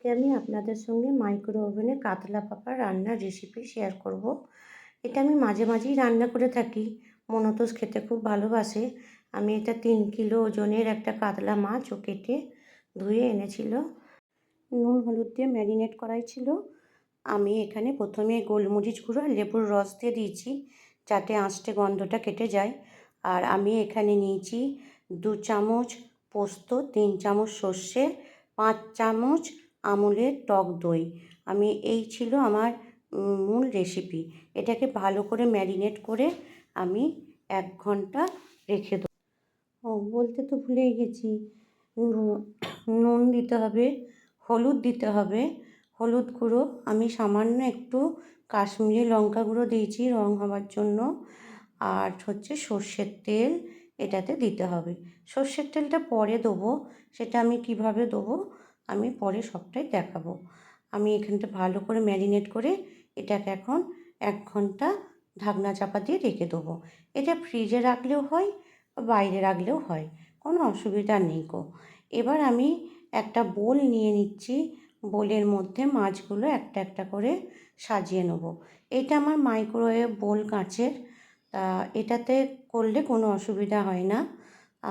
আজকে আমি আপনাদের সঙ্গে মাইক্রো ওভেনে কাতলা পাপা রান্নার রেসিপি শেয়ার করব। এটা আমি মাঝে মাঝেই রান্না করে থাকি। মনতোষ খেতে খুব ভালোবাসে। আমি এটা তিন কিলো ওজনের একটা কাতলা মাছ ও কেটে ধুয়ে এনেছিল। নুন, হলুদ দিয়ে ম্যারিনেট করাই ছিল। আমি এখানে প্রথমে গোলমরিচ গুঁড়ো আর লেবুর রস দিয়ে দিয়েছি যাতে আঁচটে গন্ধটা কেটে যায়। আর আমি এখানে নিয়েছি দু চামচ পোস্ত, তিন চামচ সর্ষে, পাঁচ চামচ আমুলের টক দই। আমি, এই ছিল আমার মূল রেসিপি এটাকে ভালো করে ম্যারিনেট করে আমি এক ঘণ্টা রেখে দেবো। ও, বলতে তো ভুলেই গেছি। নুন দিতে হবে, হলুদ দিতে হবে। হলুদ গুঁড়ো, আমি সামান্য একটু কাশ্মীরি লঙ্কা গুঁড়ো দিয়েছি রং হওয়ার জন্য। আর হচ্ছে সর্ষের তেল এটাতে দিতে হবে। সর্ষের তেলটা পরে দেবো, সেটা আমি কীভাবে দেবো? আমি পরে সবটাই দেখাবো। আমি এখানটা ভালো করে ম্যারিনেট করে এটাকে এখন এক ঘণ্টা ঢাকনা চাপা দিয়ে রেখে দেবো। এটা ফ্রিজে রাখলেও হয়, বাইরে রাখলেও হয়, কোনো অসুবিধা নেই গো। এবার আমি একটা বোল নিয়ে নিচ্ছি, বোলের মধ্যে মাছগুলো একটা একটা করে সাজিয়ে নেব। এটা আমার মাইক্রোওয়েভ বোল কাঁচের, তা এটাতে করলে কোনো অসুবিধা হয় না।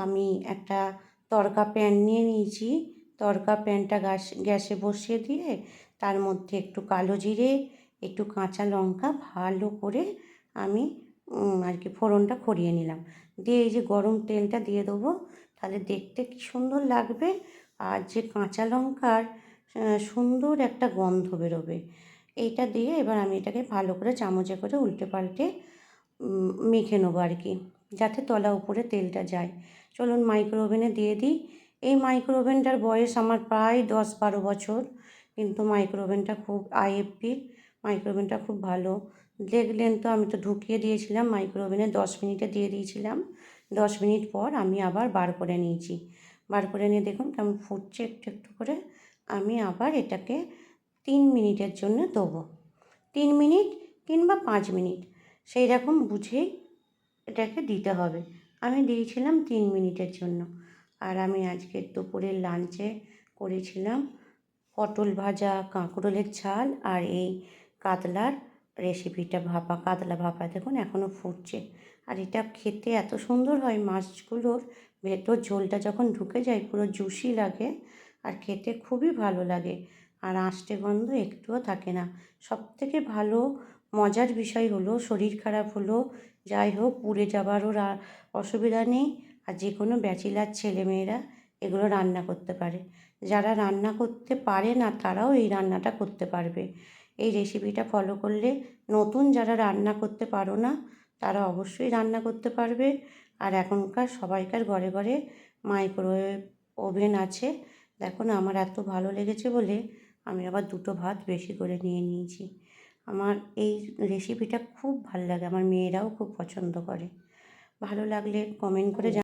আমি একটা তড়কা প্যান নিয়ে নিয়েছি তড়কা প্যানটা গ্যাস, গ্যাসে বসিয়ে দিয়ে তার মধ্যে একটু কালো জিরে, একটু কাঁচা লঙ্কা ভালো করে আমি আর কি ফোড়নটা খড়িয়ে নিলাম। দিয়ে এই যে গরম তেলটা দিয়ে দেবো, তাহলে দেখতে কি সুন্দর লাগবে। আর যে কাঁচা লঙ্কার সুন্দর একটা গন্ধ বেরোবে, এইটা দিয়ে এবার আমি এটাকে ভালো করে চামচে করে উল্টে পাল্টে মেখে নেব আর কি, যাতে তলা উপরে তেলটা যায়। চলুন মাইক্রো ওভেনে দিয়ে দিই। এই মাইক্রো ওভেনটার বয়স আমার প্রায় দশ বারো বছর, কিন্তু মাইক্রো ওভেনটা খুব আইএফপির মাইক্রো ওভেনটা খুব ভালো। দেখলেন তো, আমি তো ঢুকিয়ে দিয়েছিলাম মাইক্রো ওভেনে দশ মিনিটে দিয়ে দিয়েছিলাম। দশ মিনিট পর আমি আবার বার করে নিয়েছি। বার করে নিয়ে দেখুন কেমন ফুটছে একটু একটু করে। আমি আবার এটাকে তিন মিনিটের জন্য দেবো তিন মিনিট কিংবা পাঁচ মিনিট সেই রকম বুঝেই এটাকে দিতে হবে। আমি দিয়েছিলাম তিন মিনিটের জন্য। আর আমি আজকে দুপুরের লাঞ্চে করেছিলাম পটল ভাজা, কাঁকরোলের ঝাল আর এই কাতলার রেসিপিটা ভাপা, কাতলা ভাপা। দেখুন, এখনও ফুটছে। আর এটা খেতে এত সুন্দর হয়, মাছগুলোর ভেতর ঝোলটা যখন ঢুকে যায়, পুরো জুসি লাগে আর খেতে খুবই ভালো লাগে। আর আষ্টে গন্ধ একটুও থাকে না। সব থেকে ভালো, মজার বিষয় হলো, শরীর খারাপ হলো, যাই হোক, পুড়ে যাবারও অসুবিধা নেই। আর যে কোনো ব্যাচেলার ছেলেমেয়েরা এগুলো রান্না করতে পারে। যারা রান্না করতে পারে না, তারাও এই রান্নাটা করতে পারবে। এই রেসিপিটা ফলো করলে নতুন যারা রান্না করতে পারো না, তারা অবশ্যই রান্না করতে পারবে। আর এখনকার সবাইকার ঘরে ঘরে মাইক্রোওয়েভ ওভেন আছে। দেখো না, আমার এত ভালো লেগেছে বলে আমি আবার দুটো ভাত বেশি করে নিয়ে নিয়েছি। আমার এই রেসিপিটা খুব ভালো লাগে, আমার মেয়েরাও খুব পছন্দ করে। ভালো লাগলে কমেন্ট করে